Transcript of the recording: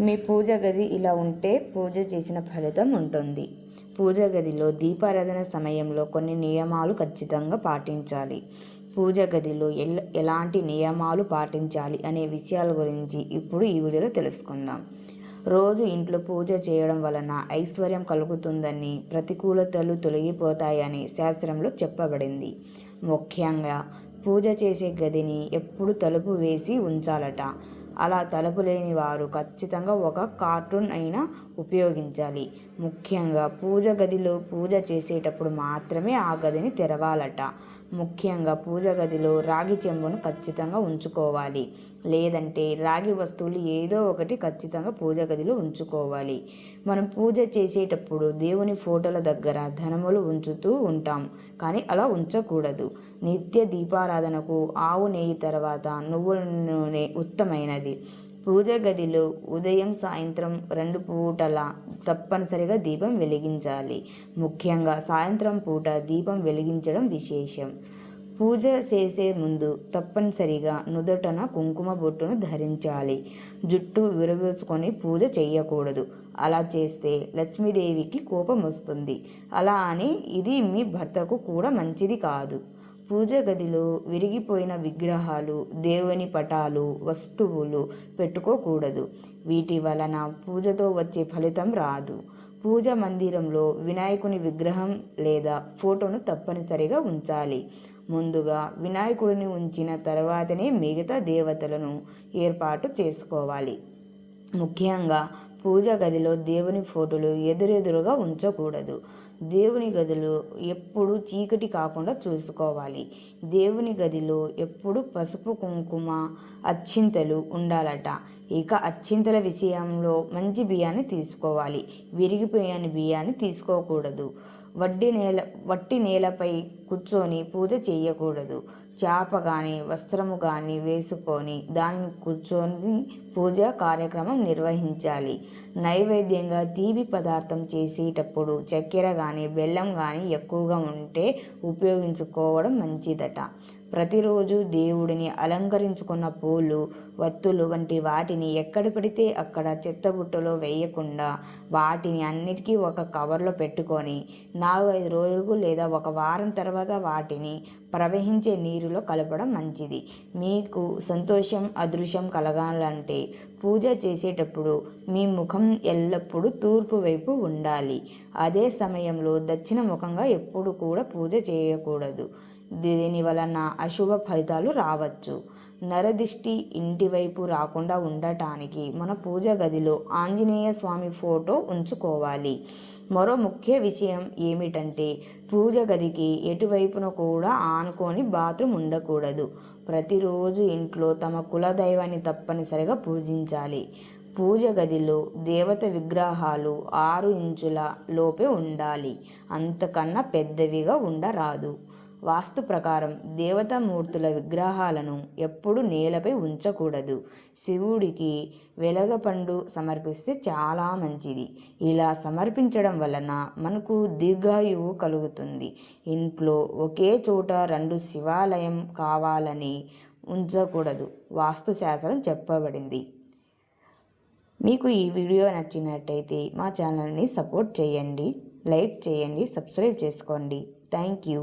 మీ పూజ గది ఇలా ఉంటే పూజ చేసిన ఫలితం ఉంటుంది. పూజ గదిలో దీపారాధన సమయంలో కొన్ని నియమాలు ఖచ్చితంగా పాటించాలి. పూజ గదిలో ఎల్ ఎలాంటి నియమాలు పాటించాలి అనే విషయాల గురించి ఇప్పుడు ఈ వీడియోలో తెలుసుకుందాం. రోజు ఇంట్లో పూజ చేయడం వలన ఐశ్వర్యం కలుగుతుందని ప్రతికూలతలు తొలగిపోతాయని శాస్త్రంలో చెప్పబడింది. ముఖ్యంగా పూజ చేసే గదిని ఎప్పుడు తలుపు వేసి ఉంచాలట. అలా తలుపు లేని వారు ఖచ్చితంగా ఒక కార్టూన్ అయినా ఉపయోగించాలి. ముఖ్యంగా పూజ గదిలో పూజ చేసేటప్పుడు మాత్రమే ఆ గదిని తెరవాలట. ముఖ్యంగా పూజ గదిలో రాగి చెంబును ఖచ్చితంగా ఉంచుకోవాలి. లేదంటే రాగి వస్తువులు ఏదో ఒకటి ఖచ్చితంగా పూజ గదిలో ఉంచుకోవాలి. మనం పూజ చేసేటప్పుడు దేవుని ఫోటోల దగ్గర ధనములు ఉంచుతూ ఉంటాం. కానీ అలా ఉంచకూడదు. నిత్య దీపారాధనకు ఆవు నెయ్యి తర్వాత నువ్వుల నూనె ఉత్తమైనది. పూజ గదిలో ఉదయం సాయంత్రం రెండు పూటల తప్పనిసరిగా దీపం వెలిగించాలి. ముఖ్యంగా సాయంత్రం పూట దీపం వెలిగించడం విశేషం. పూజ చేసే ముందు తప్పనిసరిగా నుదుటన కుంకుమ బొట్టును ధరించాలి. జుట్టు విరవేసుకొని పూజ చేయకూడదు అలా చేస్తే లక్ష్మీదేవికి కోపం వస్తుంది. అలా అని ఇది మీ భర్తకు కూడా మంచిది కాదు. పూజ గదిలో విరిగిపోయిన విగ్రహాలు దేవుని పటాలు వస్తువులు పెట్టుకోకూడదు. వీటి వలన పూజతో వచ్చే ఫలితం రాదు. పూజ మందిరంలో వినాయకుని విగ్రహం లేదా ఫోటోను తప్పనిసరిగా ఉంచాలి. ముందుగా వినాయకుడిని ఉంచిన తర్వాతనే మిగతా దేవతలను ఏర్పాటు చేసుకోవాలి. ముఖ్యంగా పూజ గదిలో దేవుని ఫోటోలు ఎదురెదురుగా ఉంచకూడదు. దేవుని గదిలో ఎప్పుడు చీకటి కాకుండా చూసుకోవాలి. దేవుని గదిలో ఎప్పుడు పసుపు కుంకుమ అచ్చింతలు ఉండాలట. ఇక అచ్చింతల విషయంలో మంచి బియ్యాన్ని తీసుకోవాలి. విరిగిపోయాని బియ్యాన్ని తీసుకోకూడదు. వడ్డీ నేల వట్టి నేలపై కూర్చొని పూజ చేయకూడదు. చేప కానీ వస్త్రము కానీ వేసుకొని దానిని కూర్చొని పూజ కార్యక్రమం నిర్వహించాలి. నైవేద్యంగా తీపి పదార్థం చేసేటప్పుడు చక్కెర కానీ బెల్లం కానీ ఎక్కువగా ఉంటే ఉపయోగించుకోవడం మంచిదట. ప్రతిరోజు దేవుడిని అలంకరించుకున్న పూలు వత్తులు వంటి వాటిని ఎక్కడ పడితే అక్కడ చెత్తబుట్టలో వేయకుండా వాటిని అన్నిటికీ ఒక కవర్లో పెట్టుకొని నాలుగైదు రోజులకు లేదా ఒక వారం తర్వాత వాటిని ప్రవహించే నీరులో కలపడం మంచిది. మీకు సంతోషం అదృశ్యం కలగాలంటే పూజ చేసేటప్పుడు మీ ముఖం ఎల్లప్పుడూ తూర్పు వైపు ఉండాలి. అదే సమయంలో దక్షిణ ముఖంగా ఎప్పుడు కూడా పూజ చేయకూడదు. దీని వలన అశుభ ఫలితాలు రావచ్చు? నరదిష్టి ఇంటి వైపు రాకుండా ఉండటానికి మన పూజ గదిలో ఆంజనేయ స్వామి ఫోటో ఉంచుకోవాలి. మరో ముఖ్య విషయం ఏమిటంటే పూజ గదికి ఎటువైపున కూడా ఆనుకొని బాత్రూమ్ ఉండకూడదు. ప్రతిరోజు ఇంట్లో తమ కులదైవాన్ని తప్పనిసరిగా పూజించాలి. పూజ గదిలో దేవత విగ్రహాలు ఆరు ఇంచుల లోపే ఉండాలి. అంతకన్నా పెద్దవిగా ఉండరాదు. వాస్తు ప్రకారం దేవతామూర్తుల విగ్రహాలను ఎప్పుడు నేలపై ఉంచకూడదు. శివుడికి వెలగపండు సమర్పిస్తే చాలా మంచిది. ఇలా సమర్పించడం వలన మనకు దీర్ఘాయువు కలుగుతుంది. ఇంట్లో ఒకే చోట రెండు శివాలయం కావాలని ఉంచకూడదు. వాస్తుశాస్త్రం చెప్పబడింది. మీకు ఈ వీడియో నచ్చినట్టయితే మా ఛానల్ని సపోర్ట్ చేయండి లైక్ చేయండి సబ్స్క్రైబ్ చేసుకోండి. Thank you.